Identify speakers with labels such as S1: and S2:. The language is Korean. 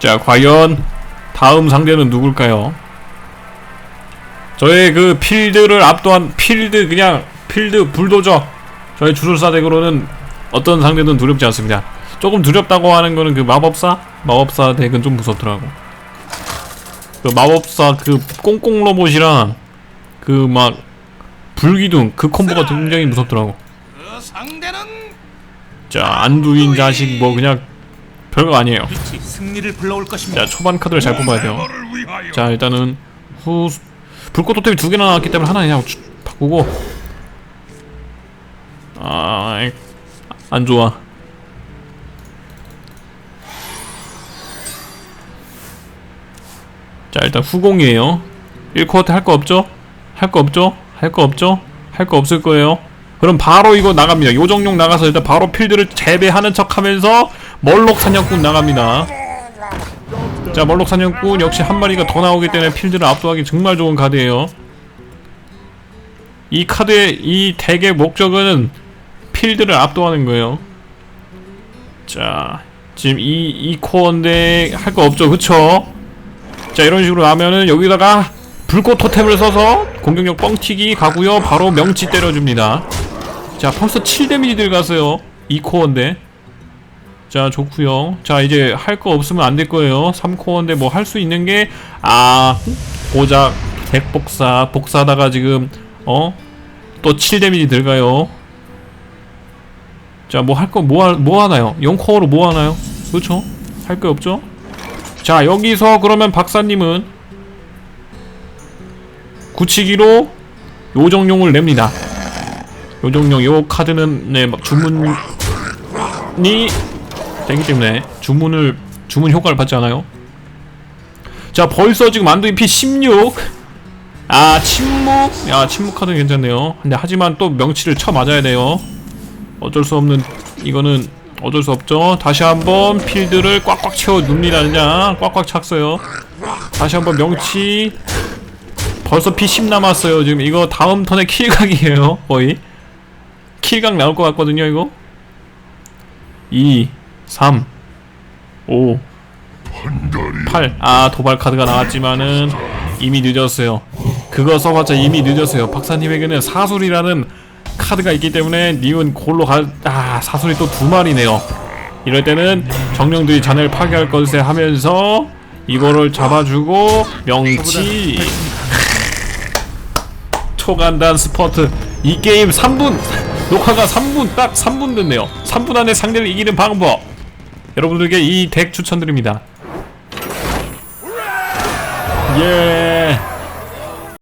S1: 자, 과연 다음 상대는 누굴까요? 저의 그 필드를 압도한 필드 그냥 필드 불도저 저의 주술사 덱으로는 어떤 상대든 두렵지 않습니다. 조금 두렵다고 하는 거는 그 마법사 마법사 덱은 좀 무섭더라고. 그 마법사 그 꽁꽁 로봇이랑 그 막 불기둥 그 콤보가 굉장히 무섭더라고. 그자 안두인 자식 뭐 그냥 별거 아니에요.
S2: 빛이 승리를 불러올 것입니다.
S1: 자 초반 카드를 잘 뽑아야 돼요. 자 일단은 후 불꽃 토템이 두 개나 나왔기 때문에 하나 그냥 주- 바꾸고 아안 좋아 자 일단 후공이에요 1쿼트 할거 없죠? 할 거 없죠? 할 거 없죠? 할 거 없을 거예요 그럼 바로 이거 나갑니다 요정용 나가서 일단 바로 필드를 재배하는 척 하면서 멀록 사냥꾼 나갑니다. 자 멀록 사냥꾼 역시 한 마리가 더 나오기 때문에 필드를 압도하기 정말 좋은 카드예요. 이 카드의 이 덱의 목적은 필드를 압도하는 거예요. 자 지금 이, 이 코어인데 할 거 없죠. 그쵸? 자 이런 식으로 하면은 여기다가 불꽃 토템을 써서 공격력 뻥튀기 가고요. 바로 명치 때려줍니다. 자 벌써 7데미지 들어갔어요. 이 코어인데 자 좋구요. 자 이제 할 거 없으면 안 될 거예요. 3코어인데 뭐 할 수 있는 게아 고작 덱복사 복사하다가 지금 어? 또 7데미지 들어가요. 자 뭐 할 거 뭐 뭐 하나요? 0코어로 뭐 하나요? 그렇죠? 할거 없죠? 자 여기서 그러면 박사님은 굳히기로 요정용을 냅니다. 요정용 요 카드는 네막 주문이 되기 때문에 주문을 주문 효과를 받지 않아요. 자 벌써 지금 안도인 P16 아 침묵 야 침묵 카드 괜찮네요. 근데 하지만 또 명치를 쳐 맞아야 돼요. 어쩔 수 없는 이거는 어쩔 수 없죠. 다시 한번 필드를 꽉꽉 채워 눕니다 그냥 꽉꽉 찼어요. 다시 한번 명치 벌써 P10 남았어요. 지금 이거 다음 턴에 킬각이에요 거의 킬각 나올 것 같거든요 이거 2 3 5 8 아 도발 카드가 나왔지만은 이미 늦었어요. 그거 써봤자 이미 늦었어요. 박사님에게는 사술이라는 카드가 있기 때문에 님은 골로 가 아 사술이 또 두 마리네요. 이럴 때는 정령들이 자네를 파괴할 것에 하면서 이거를 잡아주고 명치. 초간단 스퍼트. 이 게임 3분 녹화가 3분 딱 3분 됐네요. 3분 안에 상대를 이기는 방법 여러분들에게 이 덱 추천드립니다. 예